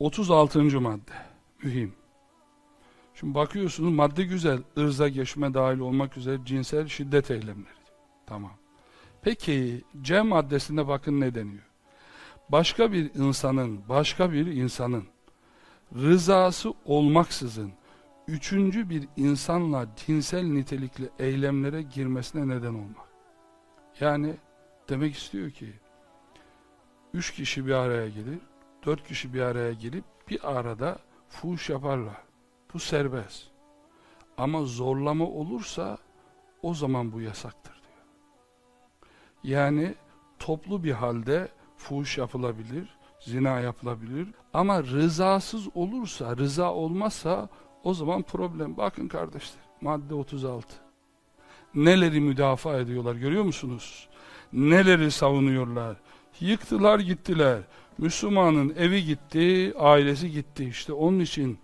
36. madde. Mühim. Şimdi bakıyorsunuz madde güzel. ırza geçme dahil olmak üzere cinsel şiddet eylemleri. Tamam. Peki C maddesinde bakın ne deniyor? Başka bir insanın, başka bir insanın rızası olmaksızın üçüncü bir insanla cinsel nitelikli eylemlere girmesine neden olmak. Yani demek istiyor ki üç kişi bir araya gelir, dört kişi bir araya gelip bir arada fuhuş yaparlar. Bu serbest. Ama zorlama olursa o zaman bu yasaktır diyor. Yani toplu bir halde fuhuş yapılabilir, zina yapılabilir ama rızasız olursa, rıza olmazsa o zaman problem. Bakın kardeşler, madde 36. Neleri müdafaa ediyorlar görüyor musunuz? Neleri savunuyorlar? Yıktılar gittiler. Müslümanın evi gitti, ailesi gitti. İşte onun için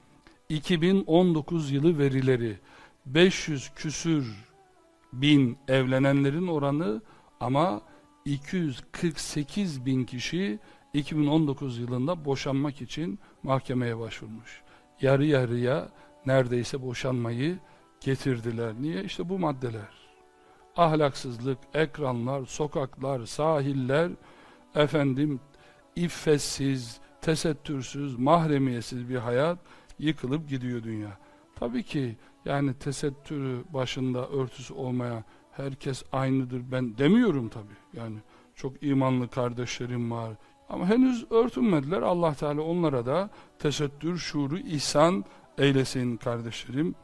2019 yılı verileri 500 küsür bin evlenenlerin oranı ama 248 bin kişi 2019 yılında boşanmak için mahkemeye başvurmuş. Yarı yarıya neredeyse boşanmayı getirdiler. Niye? İşte bu maddeler. Ahlaksızlık, ekranlar, sokaklar, sahiller, efendim iffetsiz, tesettürsüz, mahremiyetsiz bir hayat yıkılıp gidiyor dünya. Tabii ki yani tesettürü başında örtüsü olmaya herkes aynıdır ben demiyorum tabii. Yani çok imanlı kardeşlerim var. Ama henüz örtünmediler. Allah Teala onlara da tesettür, şuuru, ihsan eylesin kardeşlerim.